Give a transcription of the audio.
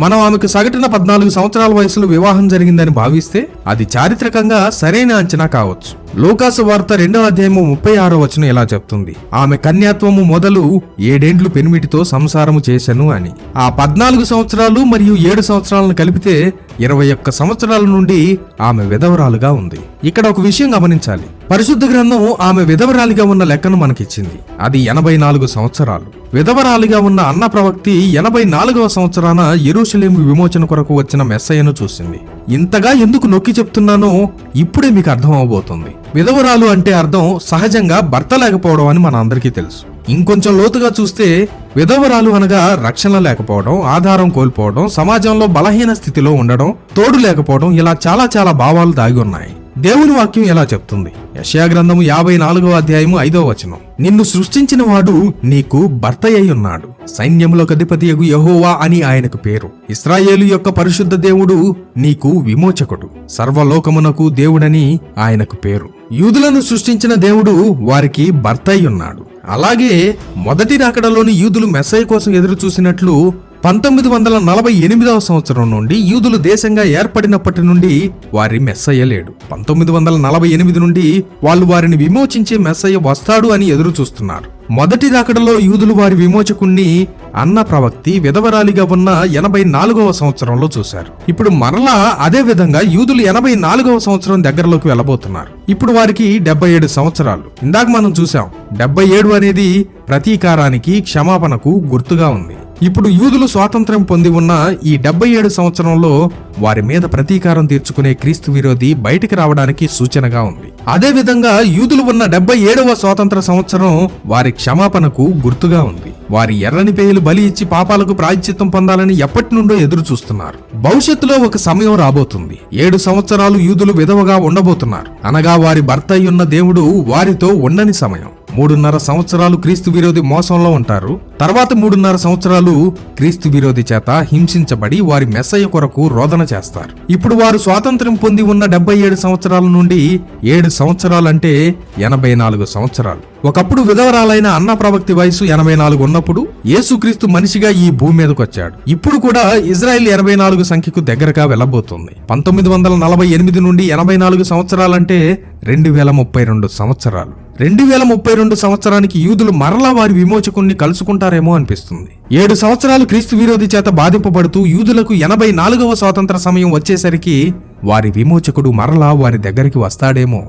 మనం ఆమెకు సగటున పద్నాలుగు సంవత్సరాల వయసులో వివాహం జరిగిందని భావిస్తే అది చారిత్రకంగా సరైన అంచనా కావచ్చు. లోకాసు వార్త రెండవ అధ్యాయము ముప్పై ఆరో వచనం ఇలా చెప్తుంది? ఆమె కన్యాత్వము మొదలు ఏడేండ్లు పెనిమిటితో సంసారము చేశాను అని. ఆ పద్నాలుగు సంవత్సరాలు మరియు ఏడు సంవత్సరాలను కలిపితే ఇరవై ఒక్క సంవత్సరాల నుండి ఆమె విధవరాలుగా ఉంది. ఇక్కడ ఒక విషయం గమనించాలి. పరిశుద్ధ గ్రంథం ఆమె విధవరాలిగా ఉన్న లెక్కను మనకిచ్చింది. అది ఎనభై నాలుగు సంవత్సరాలు. విధవరాలిగా ఉన్న అన్న ప్రవక్తి ఎనభై నాలుగవ సంవత్సరాన ఎరుషలేము విమోచన కొరకు వచ్చిన మెస్సయ్యను చూసింది. ఇంతగా ఎందుకు నొక్కి చెప్తున్నానో ఇప్పుడే మీకు అర్థం అవబోతుంది విధవరాలు అంటే అర్థం సహజంగా భర్త లేకపోవడం అని మన అందరికీ తెలుసు. ఇంకొంచెం లోతుగా చూస్తే విధవరాలు అనగా రక్షణ లేకపోవడం ఆధారం కోల్పోవడం సమాజంలో బలహీన స్థితిలో ఉండడం తోడు లేకపోవడం ఇలా చాలా చాలా భావాలు దాగి ఉన్నాయి. దేవుని వాక్యం ఎలా చెప్తుంది? యశయా గ్రంథము యాభై నాలుగవ అధ్యాయము ఐదవ వచనం. నిన్ను సృష్టించిన వాడు నీకు భర్త అయి ఉన్నాడు. సైన్యములకు అధిపతి యహోవా అని ఆయనకు పేరు. ఇస్రాయేలు యొక్క పరిశుద్ధ దేవుడు నీకు విమోచకుడు. సర్వలోకమునకు దేవుడని ఆయనకు పేరు. యూదులను సృష్టించిన దేవుడు వారికి భర్త అయి ఉన్నాడు. అలాగే మొదటి రాకడలోని యూదులు మెస్సై కోసం ఎదురు చూసినట్లు పంతొమ్మిది వందల నలభై ఎనిమిదవ సంవత్సరం నుండి యూదులు దేశంగా ఏర్పడినప్పటి నుండి వారి మెస్సయ్య లేడు. పంతొమ్మిది వందల నలభై ఎనిమిది నుండి వాళ్ళు వారిని విమోచించే మెస్సయ్య వస్తాడు అని ఎదురు చూస్తున్నారు మొదటి దాకడలో యూదులు వారి విమోచకుణ్ణి అన్న ప్రవక్తి విధవరాలిగా ఉన్న ఎనభై నాలుగవ సంవత్సరంలో చూశారు. ఇప్పుడు మరలా అదే విధంగా యూదులు ఎనభై నాలుగవ సంవత్సరం దగ్గరలోకి వెళ్ళబోతున్నారు. ఇప్పుడు వారికి డెబ్బై ఏడు సంవత్సరాలు. ఇందాక మనం చూసాం డెబ్బై ఏడు అనేది ప్రతీకారానికి క్షమాపణకు గుర్తుగా ఉంది. ఇప్పుడు యూదులు స్వాతంత్ర్యం పొంది ఉన్న ఈ డెబ్బై ఏడు సంవత్సరంలో వారి మీద ప్రతీకారం తీర్చుకునే క్రీస్తు విరోధి బయటికి రావడానికి సూచనగా ఉంది. అదే విధంగా యూదులు ఉన్న డెబ్బై ఏడవ స్వాతంత్ర సంవత్సరం వారి క్షమాపణకు గుర్తుగా ఉంది. వారి ఎర్రని పేయలు బలి ఇచ్చి పాపాలకు ప్రాయశ్చిత్తం పొందాలని ఎప్పటి నుండో ఎదురు చూస్తున్నారు. భవిష్యత్తులో ఒక సమయం రాబోతుంది. ఏడు సంవత్సరాలు యూదులు విధవగా ఉండబోతున్నారు. అనగా వారి భర్త అయ్యున్న దేవుడు వారితో ఉండని సమయం. మూడున్నర సంవత్సరాలు క్రీస్తు విరోధి మోసంలో ఉంటారు. తర్వాత మూడున్నర సంవత్సరాలు క్రీస్తు విరోధి చేత హింసించబడి వారి మెస్సయ్య కొరకు రోదన చేస్తారు. ఇప్పుడు వారు స్వాతంత్ర్యం పొంది ఉన్న డెబ్బై ఏడు సంవత్సరాల నుండి ఏడు సంవత్సరాలంటే ఎనభై నాలుగు సంవత్సరాలు. ఒకప్పుడు విధవరాలైన అన్న ప్రవక్తి వయసు ఎనభై నాలుగు ఉన్నప్పుడు యేసుక్రీస్తు మనిషిగా ఈ భూమి మీదకు వచ్చాడు ఇప్పుడు కూడా ఇజ్రాయెల్ ఎనభై నాలుగు సంఖ్యకు దగ్గరగా వెళ్ళబోతుంది. పంతొమ్మిది వందల నలభై ఎనిమిది నుండి ఎనభై నాలుగు సంవత్సరాలంటే రెండు వేల ముప్పై రెండు సంవత్సరాలు. రెండు వేల ముప్పై రెండు సంవత్సరానికి యూదులు మరలా వారి విమోచకుణ్ణి కలుసుకుంటారేమో అనిపిస్తుంది. ఏడు సంవత్సరాలు క్రీస్తు విరోధి చేత బాధింపబడుతూ యూదులకు ఎనభై నాలుగవ స్వాతంత్ర సమయం వచ్చేసరికి వారి విమోచకుడు మరలా వారి దగ్గరికి వస్తాడేమో.